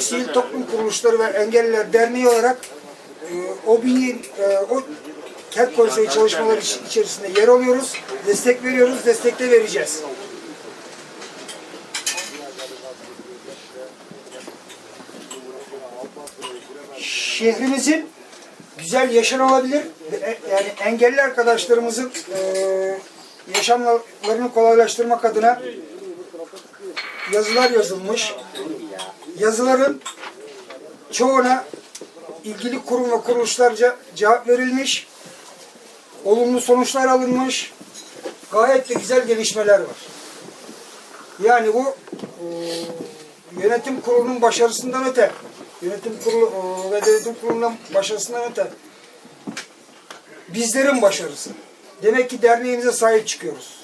Sivil Toplum Kuruluşları ve Engelliler Derneği olarak e, o bir e, o kent konseyi çalışmaları iç- içerisinde yer alıyoruz. Destek veriyoruz, destek de vereceğiz. Şehrimizin güzel yaşanabilir e- yani engelli arkadaşlarımızın e, yaşamlarını kolaylaştırmak adına yazılar yazılmış. Yazıların çoğuna ilgili kurum ve kuruluşlarca cevap verilmiş. Olumlu sonuçlar alınmış. Gayet de güzel gelişmeler var. Yani bu e, yönetim kurulunun başarısından öte, yönetim kurulu e, ve denetim kurulunun başarısından öte bizlerin başarısı. Demek ki derneğimize sahip çıkıyoruz.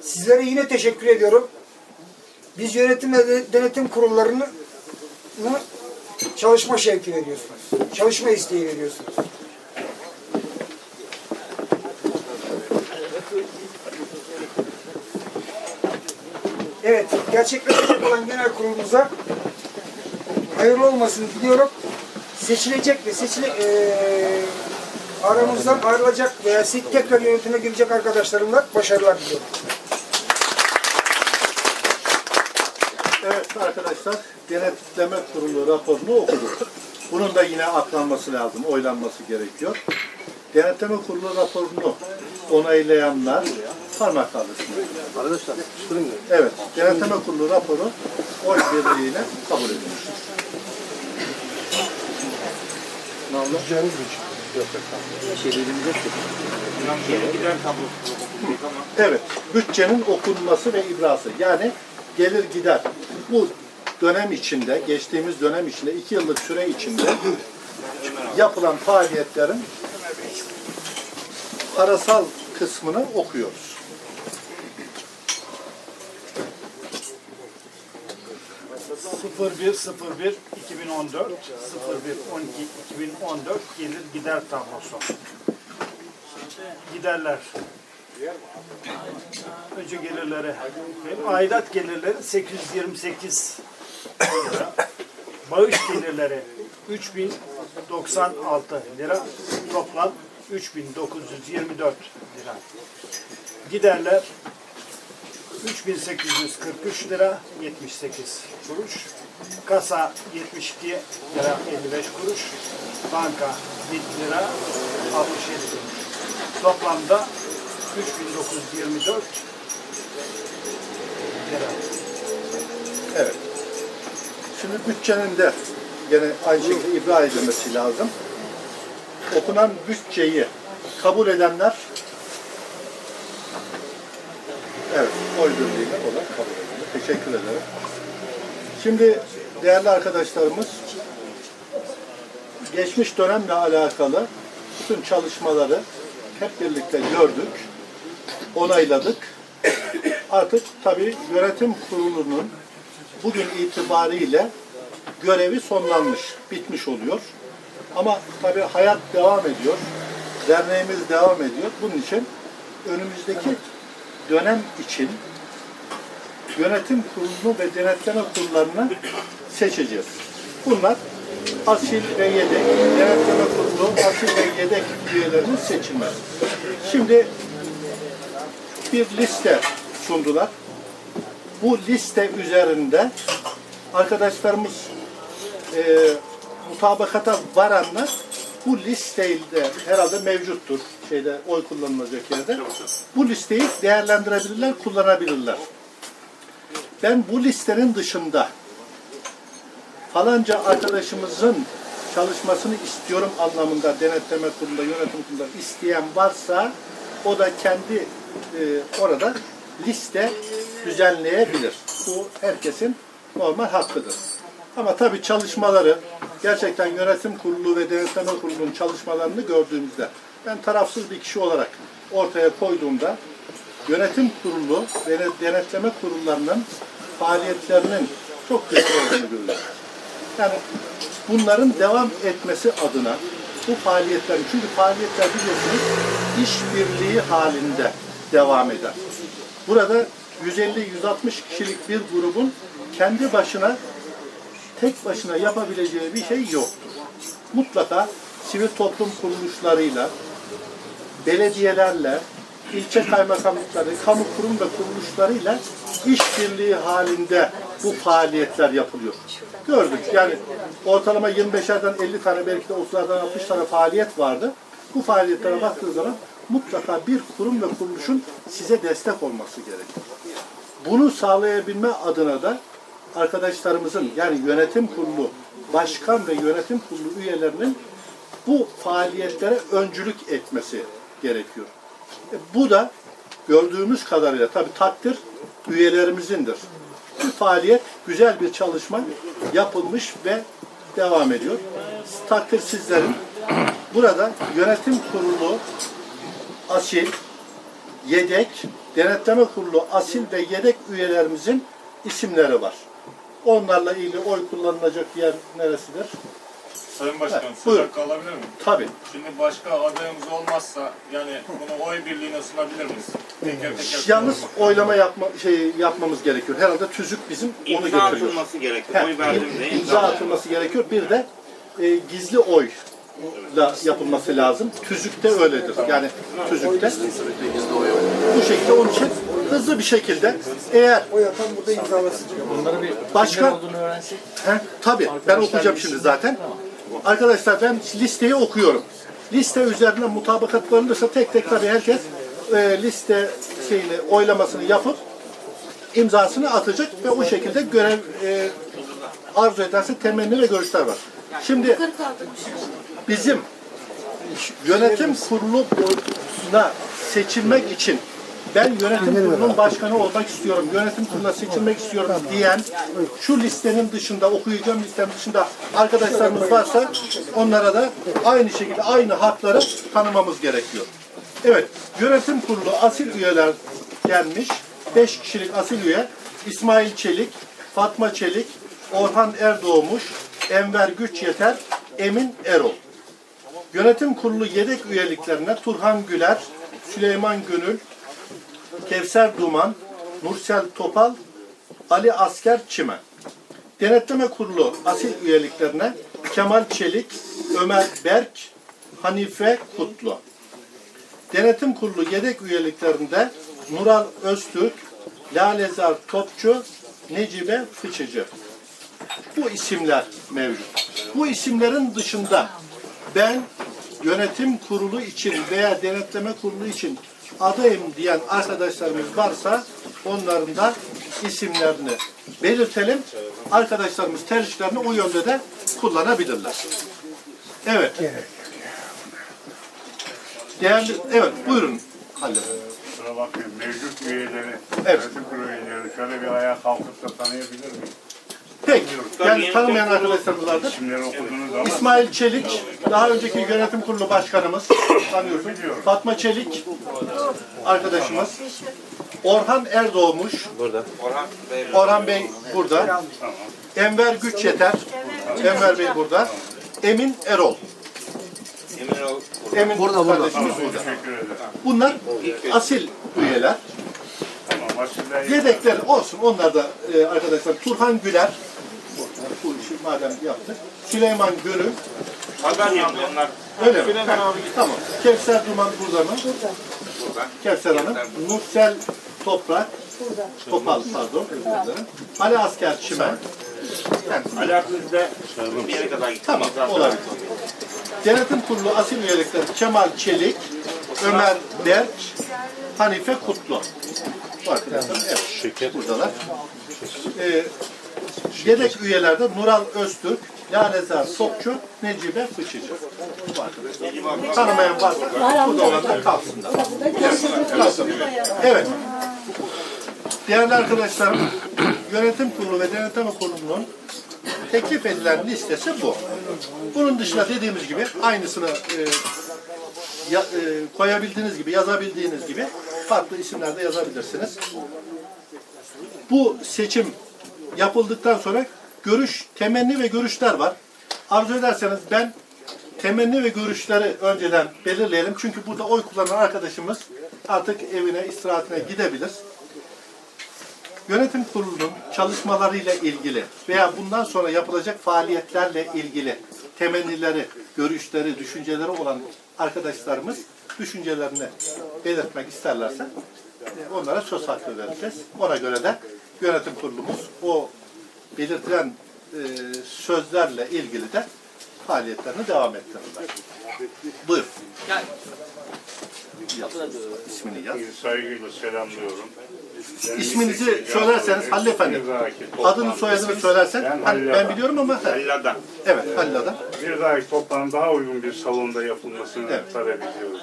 Sizlere yine teşekkür ediyorum. Biz yönetim ve de- denetim kurullarını çalışma şevki veriyorsunuz. Çalışma isteği veriyorsunuz. Evet, gerçekleşecek olan genel kurulumuza hayırlı olmasını diliyorum. Seçilecek ve seçile eee, aramızdan ayrılacak veya tekrar yönetime girecek arkadaşlarımla başarılar diliyorum. Evet arkadaşlar, denetleme kurulu raporunu okuduk. Bunun da yine aklanması lazım, oylanması gerekiyor. Denetleme kurulu raporunu onaylayanlar parmak kaldırsın. Arkadaşlar ya. Evet, denetleme kurulu raporu oy birliğiyle kabul edilmiş. Ne oldu? Mi? Yok yok. Şey dediğimiz yok ki. Evet, bütçenin okunması ve ibrası. Yani gelir gider. Bu dönem içinde, geçtiğimiz dönem içinde, iki yıllık süre içinde yapılan faaliyetlerin parasal kısmını okuyoruz. Sıfır bir sıfır bir 2014 01 12 2014 gelir gider tablosu. Giderler. Önce gelirleri. Aidat gelirleri 828 lira. Bağış gelirleri 3096 lira. Toplam 3924 lira. Giderler 3843 lira 78 kuruş. Kasa 72 lira 55 kuruş. Banka 1 lira 67 kuruş. Toplamda 3924 lira. Evet. Şimdi bütçenin de gene aynı şekilde ibra edilmesi lazım. Okunan bütçeyi kabul edenler Evet, oy birliğiyle olarak kabul edildi. Teşekkür ederim. Şimdi değerli arkadaşlarımız geçmiş dönemle alakalı bütün çalışmaları hep birlikte gördük, onayladık. Artık tabii yönetim kurulunun bugün itibariyle görevi sonlanmış, bitmiş oluyor. Ama tabii hayat devam ediyor, derneğimiz devam ediyor. Bunun için önümüzdeki dönem için yönetim kurulunu ve denetleme kurullarını seçeceğiz. Bunlar asil ve yedek, denetleme kurulu asil ve yedek üyelerinin seçilmesi. Şimdi bir liste sundular. Bu liste üzerinde arkadaşlarımız e, mutabakata varanlar bu listeyi de herhalde mevcuttur şeyde oy kullanılacak yerde. Bu listeyi değerlendirebilirler, kullanabilirler. Ben bu listenin dışında falanca arkadaşımızın çalışmasını istiyorum anlamında denetleme kurulunda, yönetim kurulunda isteyen varsa o da kendi e, orada liste düzenleyebilir. Bu herkesin normal hakkıdır. Ama tabii çalışmaları gerçekten yönetim kurulu ve denetleme kurulunun çalışmalarını gördüğümüzde ben tarafsız bir kişi olarak ortaya koyduğumda yönetim kurulu ve denetleme kurullarının faaliyetlerinin çok kötü olduğunu görüyorum. Yani bunların devam etmesi adına bu faaliyetler, çünkü faaliyetler biliyorsunuz işbirliği halinde devam eder. Burada 150-160 kişilik bir grubun kendi başına tek başına yapabileceği bir şey yoktur. Mutlaka sivil toplum kuruluşlarıyla, belediyelerle, ilçe kaymakamlıkları, kamu kurum ve kuruluşlarıyla işbirliği halinde bu faaliyetler yapılıyor. Gördük yani ortalama 25'lerden 50 tane belki de 30'lardan 60 tane faaliyet vardı. Bu faaliyetlere baktığı zaman mutlaka bir kurum ve kuruluşun size destek olması gerekiyor. Bunu sağlayabilme adına da arkadaşlarımızın yani yönetim kurulu, başkan ve yönetim kurulu üyelerinin bu faaliyetlere öncülük etmesi gerekiyor. E, bu da gördüğümüz kadarıyla tabi takdir üyelerimizindir. Bu faaliyet güzel bir çalışma yapılmış ve devam ediyor. Takdir sizlerin. Burada yönetim kurulu asil, yedek, denetleme kurulu asil ve yedek üyelerimizin isimleri var. Onlarla ilgili oy kullanılacak yer neresidir? Sayın Başkanım, Evet, söz buyurun. hakkı alabilir miyim? Tabii. Şimdi başka adayımız olmazsa yani bunu oy birliğine sunabilir miyiz? Teker teker Yalnız sunalım. oylama yapma şey yapmamız gerekiyor. Herhalde tüzük bizim onu İmza götürüyor. atılması gerekiyor. Heh, Oy verdiğimde imza atılması gerekiyor. Bir de e, gizli oyla yapılması lazım. Tüzükte öyledir. Yani tüzükte. Bu şekilde onun için hızlı bir şekilde eğer O yatan burada imzalasın. Başka- olduğunu. He, tabii. Ben okuyacağım şimdi zaten. Arkadaşlar ben listeyi okuyorum. Liste üzerine mutabakat varılırsa tek tek tabii herkes e, liste şeyini oylamasını yapıp imzasını atacak ve o şekilde görev e, arzu ederse temenni ve görüşler var. Şimdi bizim yönetim kurulu boyutuna seçilmek için ben yönetim kurulunun başkanı olmak istiyorum, yönetim kuruluna seçilmek istiyorum diyen şu listenin dışında, okuyacağım listenin dışında arkadaşlarımız varsa onlara da aynı şekilde aynı hakları tanımamız gerekiyor. Evet, yönetim kurulu asil üyeler gelmiş. 5 kişilik asil üye İsmail Çelik, Fatma Çelik, Orhan Erdoğmuş, Enver Güç Yeter, Emin Erol. Yönetim kurulu yedek üyeliklerine Turhan Güler, Süleyman Gönül, Kevser Duman, Nursel Topal, Ali Asker Çimen. Denetleme kurulu asil üyeliklerine Kemal Çelik, Ömer Berk, Hanife Kutlu. Denetim kurulu yedek üyeliklerinde Nural Öztürk, Lalezar Topçu, Necibe Fıçıcı. Bu isimler mevcut. Bu isimlerin dışında ben yönetim kurulu için veya denetleme kurulu için adayım diyen arkadaşlarımız varsa onların da isimlerini belirtelim. Arkadaşlarımız tercihlerini o yönde de kullanabilirler. Evet. Değerli, evet buyurun Halil. Kusura bakmayın, mevcut üyeleri, Evet. kurulu üyeleri şöyle bir ayağa kalkıp da tanıyabilir miyim? Peki, yani tanımayan arkadaşlarımız vardır. İsmail Çelik, daha önceki yönetim kurulu başkanımız, tanıyorsun. Fatma Çelik, arkadaşımız. Orhan Erdoğmuş, Orhan Bey Orhan Bey burada. Enver Güç Yeter, Enver Bey burada. Emin Erol, Emin burada, kardeşimiz burada. teşekkür ederim. Bunlar asil üyeler. Yedekler olsun, onlar da e, arkadaşlar. Turhan Güler, madem yaptık. Süleyman Gönül, Haber yaptı onlar. Öyle mi? Tamam. Kevser Duman burada mı? Burada. Kevser Hanım. Nursel Toprak. Topal pardon. dilerim. Ali Asker Çimen. Kendisi. Alakasızda bir yere kadar gitti. Tamam. Olabilir. Denetim Kurulu asil üyelikleri Kemal Çelik, Ömer Berk, Hanife Kutlu. Bu arkadaşlar evet. Buradalar. Ee, yedek üyelerde Nural Öztürk, Lalezar Sokçu, Necibe Fıçıcı. Arkadaşlar. Tanımayan varsa burada olanlar kalsınlar. Kalsın. Evet. Değerli arkadaşlarım, yönetim kurulu ve denetleme kurulunun teklif edilen listesi bu. Bunun dışında dediğimiz gibi aynısını e, ya- e, koyabildiğiniz gibi, yazabildiğiniz gibi farklı isimlerde yazabilirsiniz. Bu seçim yapıldıktan sonra görüş, temenni ve görüşler var. Arzu ederseniz ben temenni ve görüşleri önceden belirleyelim. Çünkü burada oy kullanan arkadaşımız artık evine, istirahatine gidebilir. Yönetim kurulunun çalışmalarıyla ilgili veya bundan sonra yapılacak faaliyetlerle ilgili temennileri, görüşleri, düşünceleri olan arkadaşlarımız düşüncelerini belirtmek isterlerse e, onlara söz hakkı vereceğiz. Ona göre de yönetim kurulumuz o belirtilen e, sözlerle ilgili de faaliyetlerini devam ettirirler. Buyur. Yaz. İsmini yaz. Saygıyla selamlıyorum. Ben İsminizi söylerseniz Halil Efendi. Adını soyadını söylersen Ben ben, Halil ben Adam. biliyorum ama Hallada. evet Halil adam. Bir dahaki toplantı daha uygun bir salonda yapılmasını Evet. talep ediyoruz.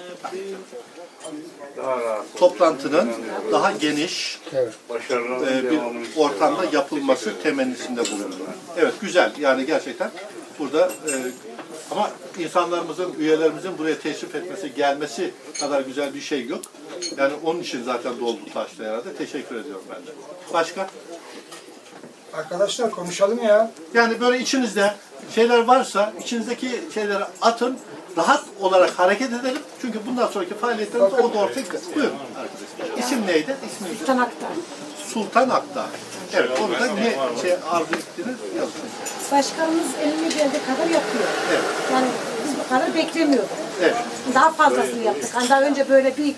Daha rahat. Toplantının daha geniş Başarılı e, bir ortamda yapılması temennisinde bulundular. Evet güzel yani gerçekten burada e, ama insanlarımızın, üyelerimizin buraya teşrif etmesi, gelmesi kadar güzel bir şey yok. Yani onun için zaten doldu taştı herhalde. Teşekkür ediyorum ben de. Başka? Arkadaşlar konuşalım ya. Yani böyle içinizde şeyler varsa içinizdeki şeyleri atın. Rahat olarak hareket edelim. Çünkü bundan sonraki faaliyetlerimiz o da ortaya çıkıyor. Buyurun arkadaşlar. İsim neydi? İsminiz? Sultan Aktar. Sultan Aktar. Evet, onu da ne şey arzu ettiğini yazın. Başkanımız eline geldiği kadar yapıyor. Evet. Yani biz bu kadar beklemiyorduk. Evet. Daha fazlasını yaptık. Hani daha önce böyle bir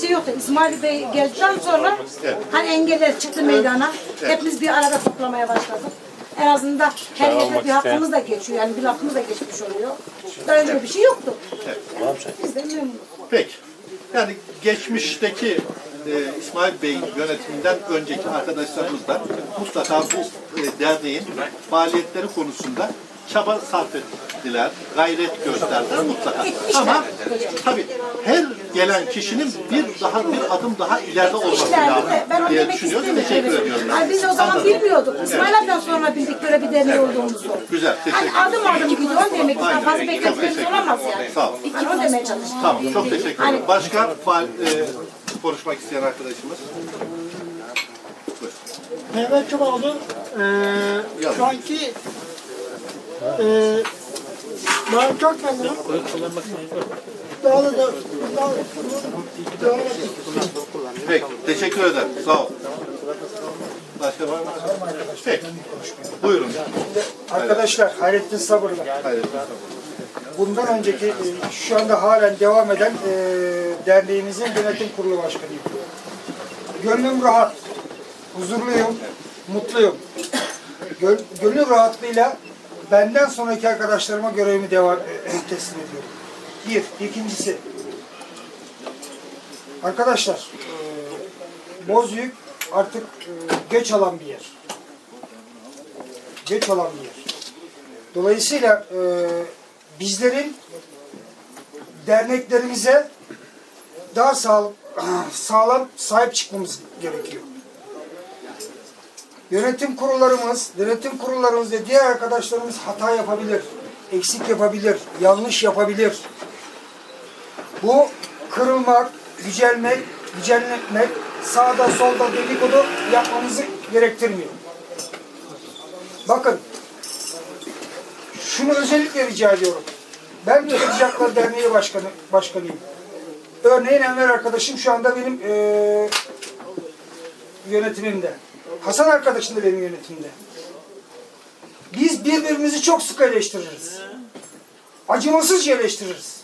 şey yoktu. İsmail Bey geldikten sonra Evet. hani engeller çıktı meydana. Hepimiz bir arada toplamaya başladık. En azından her yerde bir hakkımız da geçiyor. Yani bir lafımız da geçmiş oluyor. Daha önce bir şey yoktu. Biz de memnunuz. Peki. Yani geçmişteki e, İsmail Bey yönetiminden önceki arkadaşlarımız da mutlaka bu e, derneğin faaliyetleri konusunda çaba sarf ettiler, gayret gösterdiler mutlaka. Ama tabii her gelen kişinin bir daha bir adım daha ileride olması İşlerdi lazım ben onu diye demek düşünüyorum. istemiyorum. Teşekkür Evet. ediyorum. Hani biz o zaman bilmiyorduk. İsmail abiden sonra bildik böyle bir derneği olduğumuzu. Güzel, teşekkür Hani adım adım gidiyor demek ki Aynen. fazla teşekkür olamaz yani. Sağ ol. Hani onu demeye çalıştım. Tamam, çok teşekkür Hani- ederim. Başka faal, e, konuşmak isteyen arkadaşımız? Mehmet Çobanlı eee şu anki eee ben çok memnunum. Daha da da devam Peki, teşekkür ederim. Sağ ol. Başka var mı? Peki. Buyurun. Arkadaşlar Hayrettin Sabır'la. Hayır. Bundan önceki e, şu anda halen devam eden e, derneğimizin yönetim kurulu başkanıyım. Gönlüm rahat, huzurluyum, mutluyum. Gö- gönül rahatlığıyla benden sonraki arkadaşlarıma görevimi devam e, teslim ediyorum. Bir. ikincisi. Arkadaşlar, e, Bozüyük artık e, göç alan bir yer. Göç alan bir yer. Dolayısıyla e, bizlerin derneklerimize daha sağ, sağlam sahip çıkmamız gerekiyor. Yönetim kurullarımız, yönetim kurullarımız ve diğer arkadaşlarımız hata yapabilir, eksik yapabilir, yanlış yapabilir. Bu kırılmak, gücelmek, gücenmek, sağda solda dedikodu yapmamızı gerektirmiyor. Bakın, şunu özellikle rica ediyorum. Ben Tüketicaklar Derneği Başkanı, Başkanıyım. Örneğin Enver arkadaşım şu anda benim eee yönetimimde. Hasan arkadaşım da benim yönetimimde. Biz birbirimizi çok sık eleştiririz. Acımasızca eleştiririz.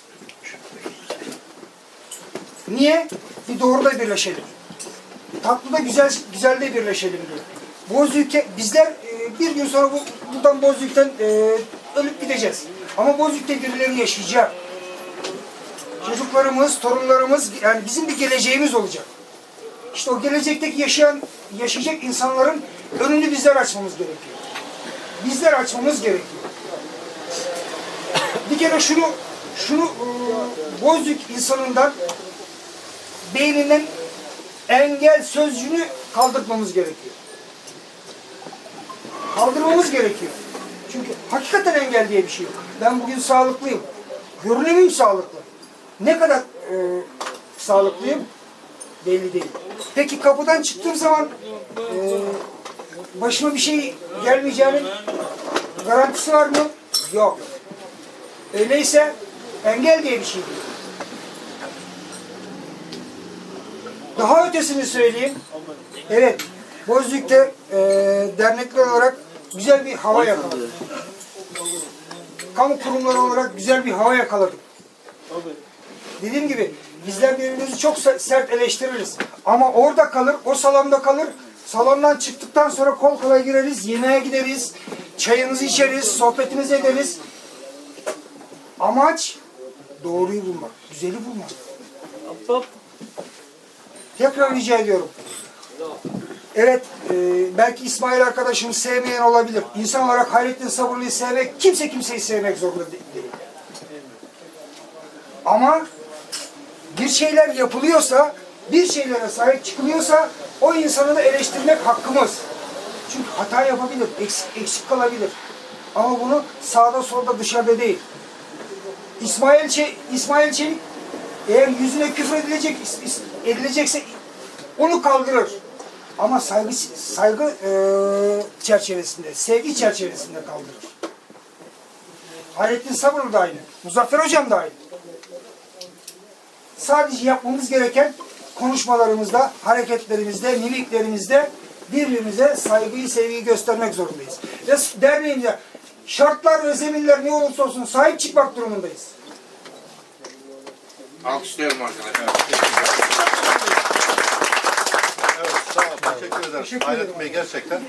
Niye? Bir doğruda birleşelim. Tatlıda güzel, güzelde birleşelim diye. Bozüyük'e bizler e, bir gün sonra bu, buradan Bozüyük'ten e, ölüp gideceğiz. Ama Bozüyük'te birileri yaşayacak. Çocuklarımız, torunlarımız yani bizim bir geleceğimiz olacak. İşte o gelecekteki yaşayan, yaşayacak insanların önünü bizler açmamız gerekiyor. Bizler açmamız gerekiyor. Bir kere şunu, şunu e, Bozüyük insanından beyninden engel sözcüğünü kaldırmamız gerekiyor. Kaldırmamız gerekiyor. Çünkü hakikaten engel diye bir şey yok. Ben bugün sağlıklıyım. Görünemim sağlıklı. Ne kadar e, sağlıklıyım belli değil. Peki kapıdan çıktığım zaman e, başıma bir şey gelmeyeceğinin garantisi var mı? Yok. Öyleyse engel diye bir şey değil. Daha ötesini söyleyeyim. Evet, Bozüyük'te e, dernekler olarak güzel bir hava yakaladık. Kamu kurumları olarak güzel bir hava yakaladık. Dediğim gibi bizler birbirimizi çok se- sert eleştiririz. Ama orada kalır, o salonda kalır. Salondan çıktıktan sonra kol kola gireriz, yemeğe gideriz, çayımızı içeriz, sohbetimizi ederiz. Amaç doğruyu bulmak, güzeli bulmak. Tekrar rica ediyorum. Evet, e, belki İsmail arkadaşım sevmeyen olabilir. İnsan olarak Hayrettin Sabırlı'yı sevmek, kimse kimseyi sevmek zorunda de- değil. Ama bir şeyler yapılıyorsa, bir şeylere sahip çıkılıyorsa o insanı da eleştirmek hakkımız. Çünkü hata yapabilir, eksik, eksik kalabilir. Ama bunu sağda solda dışarıda değil. İsmail, Çe İsmail Çelik eğer yüzüne küfür edilecek, edilecekse onu kaldırır. Ama saygı saygı eee, çerçevesinde, sevgi çerçevesinde kaldırır. Hayrettin Sabırlı da aynı. Muzaffer Hocam da aynı. Sadece yapmamız gereken konuşmalarımızda, hareketlerimizde, mimiklerimizde birbirimize saygıyı, sevgiyi göstermek zorundayız. Ve derneğimize şartlar ve zeminler ne olursa olsun sahip çıkmak durumundayız. Alkışlıyorum arkadaşlar. Evet, sağ ol. Teşekkür ederim. Teşekkür Hayrettin. Bey gerçekten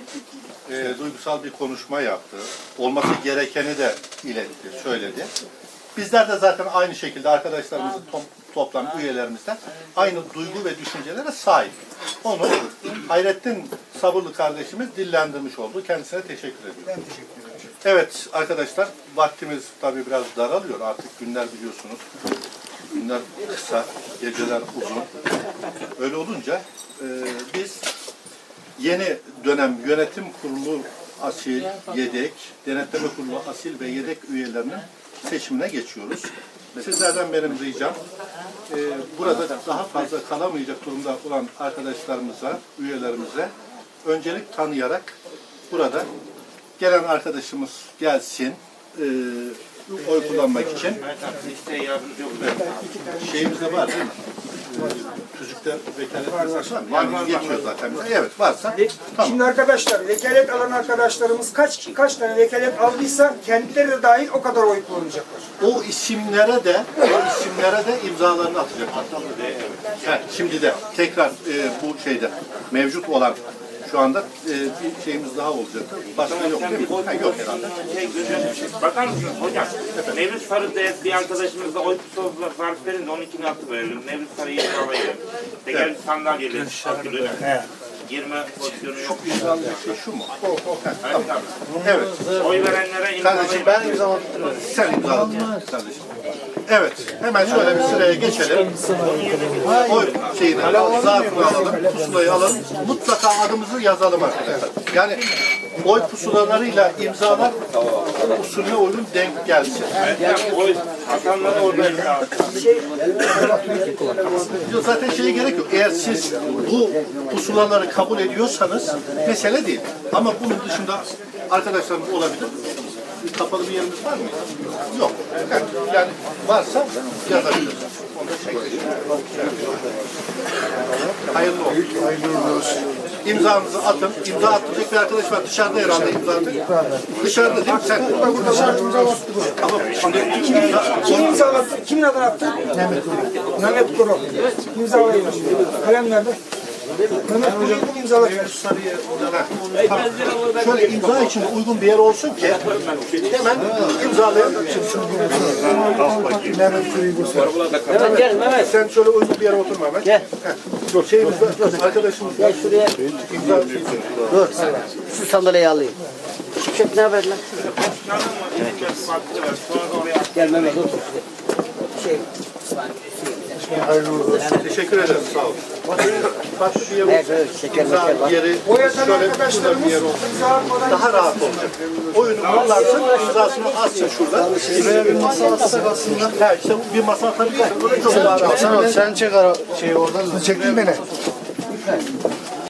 e, duygusal bir konuşma yaptı. Olması gerekeni de iletti, söyledi. Bizler de zaten aynı şekilde arkadaşlarımızın to toplam üyelerimizden aynı duygu ve düşüncelere sahip. Onu Hayrettin Sabırlı kardeşimiz dillendirmiş oldu. Kendisine teşekkür ediyorum. Ben teşekkür ederim. Evet arkadaşlar vaktimiz tabii biraz daralıyor artık günler biliyorsunuz. Günler kısa, geceler uzun. Öyle olunca e, biz yeni dönem yönetim kurulu asil, yedek, denetleme kurulu asil ve yedek üyelerinin seçimine geçiyoruz. Sizlerden benim ricam e, burada daha fazla kalamayacak durumda olan arkadaşlarımıza, üyelerimize öncelik tanıyarak burada gelen arkadaşımız gelsin e, oy kullanmak için. Oluyorum. Şeyimizde var değil mi? Ee, Tüzükte vekalet var, var. Yani geçiyor zaten. Evet varsa tamam. Şimdi arkadaşlar vekalet alan arkadaşlarımız kaç kaç tane vekalet aldıysa kendileri de dahil o kadar oy kullanacaklar. O isimlere de o isimlere de imzalarını atacaklar. Evet, şimdi de tekrar e, bu şeyde mevcut olan şu anda e, bir şeyimiz daha olacaktır. Başka yok değil mi? Ha, yok herhalde. Şey, gözüm- Bakar mısınız hocam? Mevlüt Sarı'da bir arkadaşımızla oy pusu var verin de 12'ni attı verelim. Mevlüt Sarı'yı alayım. Teker sandalyeleri atılıyor. 20 pozisyonu yok. İmzalayacak şey şu mu? Evet, tamam. Evet. Oy verenlere Kardeşim imzalayın. ben imzaladım. Sen imzaladın kardeşim. Evet. Hemen şöyle bir sıraya geçelim. Oy şeyini zarfını alalım. Pusulayı alalım. Mutlaka adımızı yazalım arkadaşlar. Yani oy pusulalarıyla imzalar usulüne uygun denk gelsin. Oy atanlara orada Zaten şeye gerek yok. Eğer siz bu pusulaları kabul ediyorsanız mesele değil. Ama bunun dışında arkadaşlarımız olabilir. Kapalı bir yerimiz var mı? Yok. Yani varsa yazabiliriz. Hayırlı olsun. Hayırlı olsun. İmzanızı atın. İmza attıracak bir arkadaş var. Dışarıda herhalde imza atın. Dışarıda değil mi? Sen burada burada var. Tamam. Şimdi Kim imzalattı? Kimin adını attı? Mehmet Kuru. Mehmet Kuru. İmzalayın. Kalem nerede? Mehmet Kuru'yu kim imzalatıyor? Şöyle imza için uygun bir yer olsun ki hemen imzalayalım. Mehmet gel Mehmet. Sen şöyle uygun bir yere otur Mehmet. Gel. Dur. Şeyimiz var. Arkadaşımız Gel şuraya. Dur. Şu sandalyeyi alayım. Şıkşık ne haber lan? Gel Mehmet otur. Şey. Teşekkür ederim. Sağ ol. Farklı bir yer Evet, olsun. evet, şeker İmza meker var. yeri şöyle bir arkadaşlarımız yer olsun. Daha rahat olacak. Oyunu kullansın, imzasını atsın şurada. Şuraya bir masa atsak aslında. Ha işte bir masa atabilirsin. Daha rahat. Sen çek ara şeyi oradan. Çektin beni.